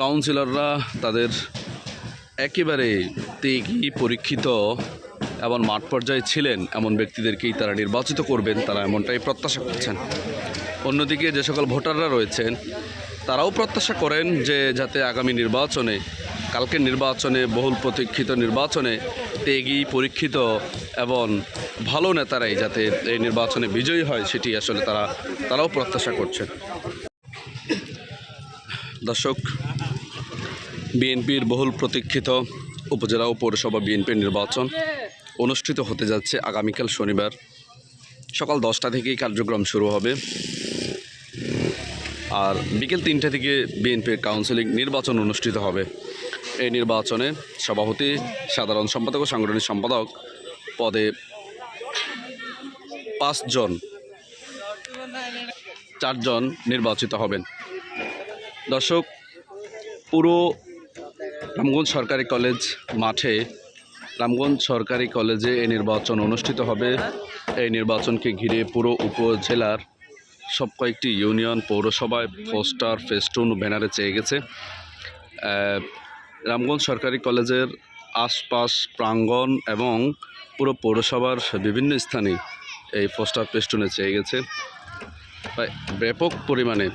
কাউন্সিলররা তাদের একেবারে তেগি, পরীক্ষিত এবং মাঠ পর্যায়ে ছিলেন এমন ব্যক্তিদেরকেই তারা নির্বাচিত করবেন, তারা এমনটাই প্রত্যাশা করছেন। অন্যদিকে যে সকল ভোটাররা রয়েছেন, তারাও প্রত্যাশা করেন যে যাতে আগামী নির্বাচনে, কালকের নির্বাচনে, বহুল প্রতীক্ষিত নির্বাচনে তেগি, পরীক্ষিত এবং ভালো নেতারাই যাতে এই নির্বাচনে বিজয়ী হয়, সেটি আসলে তারা, তারাও প্রত্যাশা করছেন। দর্শক বিএনপির বহুল প্রতীক্ষিত উপজেলা ও পৌরসভা বিএনপির নির্বাচন অনুষ্ঠিত হতে যাচ্ছে আগামীকাল শনিবার। সকাল দশটা থেকেই কার্যক্রম শুরু হবে। আর বিকেল তিনটা থেকে বিএনপির কাউন্সিলিং নির্বাচন অনুষ্ঠিত হবে। এই নির্বাচনে সভাপতি, সাধারণ সম্পাদক ও সাংগঠনিক সম্পাদক পদে পাঁচজন, চারজন নির্বাচিত হবেন। দর্শক, পুরো রামগঞ্জ সরকারি কলেজ মাঠে রামগঞ্জ সরকারি কলেজে এই নির্বাচন অনুষ্ঠিত হবে। এই নির্বাচনকে ঘিরে পুরো উপজেলার সব কয়েকটি ইউনিয়ন পৌরসভায় পোস্টার, ফেস্টুন, ব্যানারে চেয়ে গেছে। রামগঞ্জ সরকারি কলেজের আশপাশ প্রাঙ্গণ এবং পুরো পৌরসভার বিভিন্ন স্থানে এই পোস্টার, ফেস্টুনে চেয়ে গেছে। ব্যাপক পরিমাণে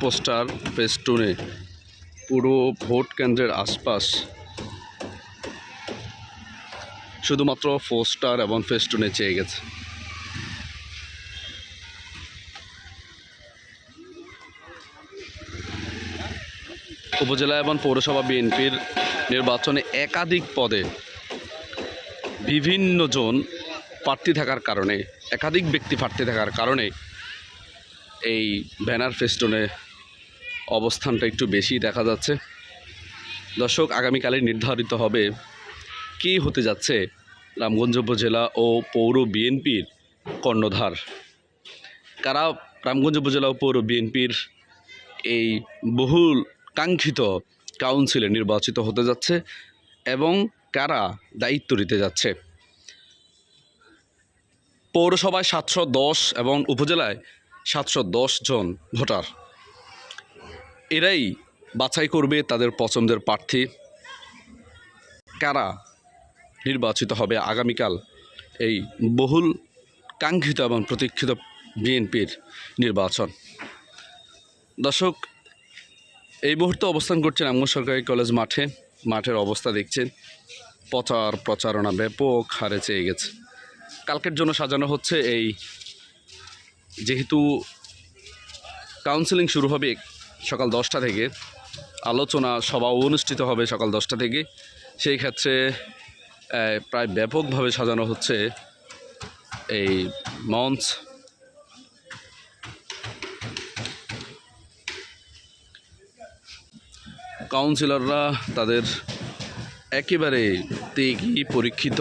পোস্টার, ফেস্টুনে পুরো ভোট কেন্দ্রের আশপাশ শুধুমাত্র পোস্টার এবং ফেস্টুনে চেয়ে গেছে। উপজেলা এবং পৌরসভা বিএনপির নির্বাচনে একাধিক পদে বিভিন্ন জন প্রার্থী থাকার কারণে, একাধিক ব্যক্তি প্রার্থী থাকার কারণে এই ব্যানার ফেস্টনে অবস্থানটা একটু বেশি দেখা যাচ্ছে। দর্শক আগামীকালে নির্ধারিত হবে কী হতে যাচ্ছে রামগঞ্জ উপজেলা ও পৌর বিএনপির কর্ণধার। কারা রামগঞ্জ উপজেলা ও পৌর বিএনপির এই বহুল কাঙ্ক্ষিত কাউন্সিলে নির্বাচিত হতে যাচ্ছে এবং কারা দায়িত্ব নিতে যাচ্ছে? পৌরসভায় সাতশো দশ এবং উপজেলায় সাতশো দশ জন ভোটার। এরাই বাছাই করবে তাদের পছন্দের প্রার্থী। কারা নির্বাচিত হবে আগামীকাল এই বহুল কাঙ্ক্ষিত এবং প্রতীক্ষিত বিএনপির নির্বাচন? দর্শক, এই মুহূর্তে অবস্থান করছেন রামগঞ্জ সরকারি কলেজ মাঠে। মাঠের অবস্থা দেখছেন। প্রচার প্রচারণা ব্যাপক হারে চেয়ে গেছে। কালকের জন্য সাজানো হচ্ছে এই যেহেতু কাউন্সেলিং শুরু হবে সকাল দশটা থেকে। আলোচনা সভা অনুষ্ঠিত হবে সকাল দশটা থেকে। সেই ক্ষেত্রে প্রায় ব্যাপকভাবে সাজানো হচ্ছে এই মঞ্চ। কাউন্সিলররা তাদের একেবারে তেগি, পরীক্ষিত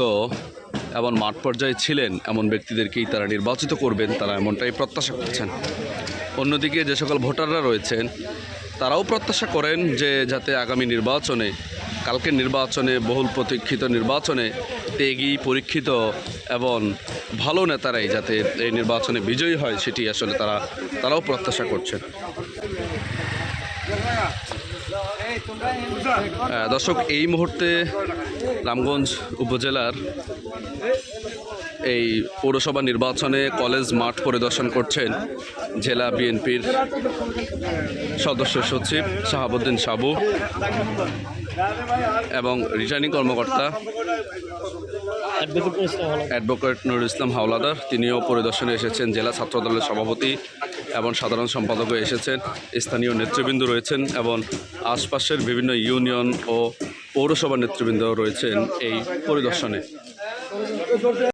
এবং মাঠ পর্যায়ে ছিলেন এমন ব্যক্তিদেরকেই তারা নির্বাচিত করবেন, তারা এমনটাই প্রত্যাশা করছেন। অন্যদিকে যে সকল ভোটাররা রয়েছেন, তারাও প্রত্যাশা করেন যে যাতে আগামী নির্বাচনে, কালকের নির্বাচনে বহুল প্রতীক্ষিত নির্বাচনে তেগি পরীক্ষিত এবং ভালো নেতারাই যাতে এই নির্বাচনে বিজয়ী হয়, সেটি আসলে তারা, তারাও প্রত্যাশা করছেন। দর্শক, এই মুহূর্তে রামগঞ্জ উপজেলার এই পৌরসভা নির্বাচনে কলেজ মাঠ পরিদর্শন করছেন জেলা বিএনপির সদস্য সচিব শাহাবুদ্দিন সাবু এবং রিটার্নিং কর্মকর্তা অ্যাডভোকেট নুরুল ইসলাম হাওলাদার। তিনিও পরিদর্শনে এসেছেন। জেলা ছাত্রদলের সভাপতি এবং সাধারণ সম্পাদকও এসেছেন। স্থানীয় নেতৃবৃন্দ রয়েছেন এবং আশপাশের বিভিন্ন ইউনিয়ন ও পৌরসভা নেতৃবৃন্দ রয়েছেন এই পরিদর্শনে।